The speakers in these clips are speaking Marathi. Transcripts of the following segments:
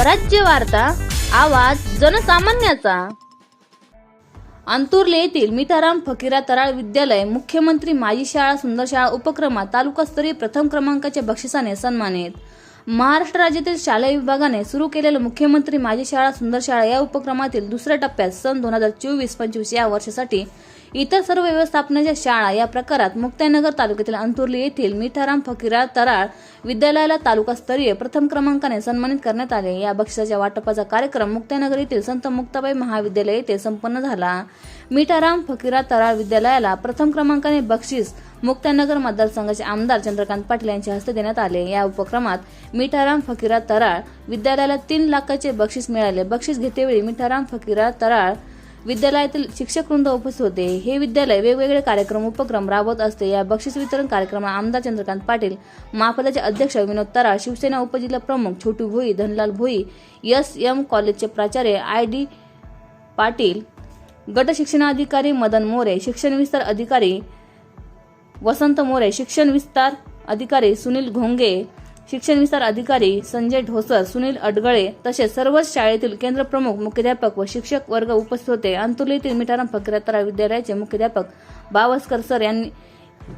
स्वराज्य वार्ता आवाज जनसामान्याचा. अंतुर्ले येथील मिठाराम फकीरा तराळ विद्यालय मुख्यमंत्री माजी शाळा सुंदर शाळा उपक्रमात तालुकास्तरीय प्रथम क्रमांकाच्या बक्षिसाने सन्मानित. महाराष्ट्र राज्यातील शालेय विभागाने सुरू केलेलं मुख्यमंत्री माझी शाळा सुंदर शाळा या उपक्रमातील दुसऱ्या टप्प्यात सन दोन हजार चोवीस पंचवीस या वर्षासाठी इतर सर्व व्यवस्थापनाच्या शाळा या प्रकारात मुक्ताईनगर तालुक्यातील अंतुर्ली येथील मिठाराम फकीरा तराळ विद्यालयाला तालुकास्तरीय प्रथम क्रमांकाने सन्मानित करण्यात आले. या बक्षिसाच्या वाटपाचा कार्यक्रम मुक्ताईनगर येथील संत मुक्ताबाई महाविद्यालय येथे संपन्न झाला. मिठाराम फकीरा तराळ विद्यालयाला प्रथम क्रमांकाने बक्षीस मुक्ताईनगर मतदारसंघाचे आमदार चंद्रकांत पाटील यांच्या हस्ते देण्यात आले. या उपक्रमात मिठाराम फकीरा तराळ विद्यालयाला तीन लाखाचे बक्षीस मिळाले. बक्षीस घेतेवेळी मिठाराम फकीरा तराळ विद्यालयातील शिक्षक वृंद उपस्थित होते. हे विद्यालय वेगवेगळे कार्यक्रम उपक्रम राबवत असते. या बक्षीस वितरण कार्यक्रमात आमदार चंद्रकांत पाटील महापदाचे अध्यक्ष विनोद तराळ शिवसेना उपजिल्हा प्रमुख छोटू भोई धनलाल भोई एस एम कॉलेजचे प्राचार्य आय डी पाटील गट शिक्षणाधिकारी मदन मोरे शिक्षण विस्तार अधिकारी वसंत मोरे शिक्षण विस्तार अधिकारी सुनील घोंगे शिक्षण विस्तार अधिकारी संजय ढोसर सुनील अडगळे तसेच सर्वच शाळेतील केंद्र प्रमुख मुख्याध्यापक व शिक्षक वर्ग उपस्थित होते. अंतुलीतील मिठाराम फकीरतरा विद्यालयाचे मुख्याध्यापक बावस्कर सर यांनी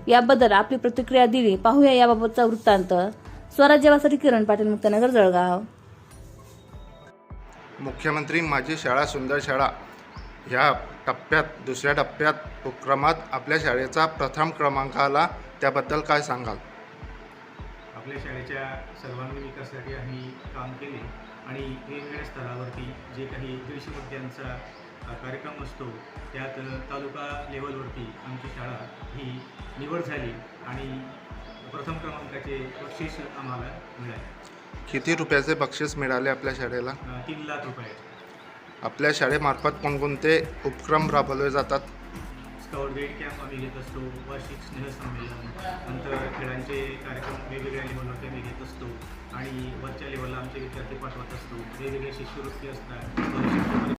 याबद्दल आपली प्रतिक्रिया दिली. पाहूया याबाबतचा वृत्तांत. स्वराज्यवासाठी किरण पाटील मुक्तनगर जळगाव. मुख्यमंत्री माझी शाळा सुंदर शाळा ह्या टप्प्यात दुसऱ्या टप्प्यात उपक्रमात आपल्या शाळेचा प्रथम क्रमांक आला त्याबद्दल काय सांगाल? आपल्या शाळेच्या सर्वांगीण विकासासाठी आम्ही काम केले आणि वेगवेगळ्या स्तरावरती जे काही दीडशे मुद्द्यांचा कार्यक्रम असतो त्यात तालुका लेवलवरती आमची शाळा ही निवड झाली आणि प्रथम क्रमांकाचे बक्षीस आम्हाला मिळाले. किती रुपयाचे बक्षीस मिळाले आपल्या शाळेला? तीन लाख रुपये आपल्या शाळेमार्फत कोणकोणते उपक्रम राबवले जातात? स्काउट गाईड कॅम्प आम्ही घेत असतो. वार्षिक स्नेहसंमेलन नंतर खेळांचे कार्यक्रम वेगवेगळ्या लेवलवरती आम्ही घेत असतो. आणि वरच्या लेवलला आमचे विद्यार्थी पाठवत असतो. वेगवेगळ्या शिष्यवृत्ती असतात.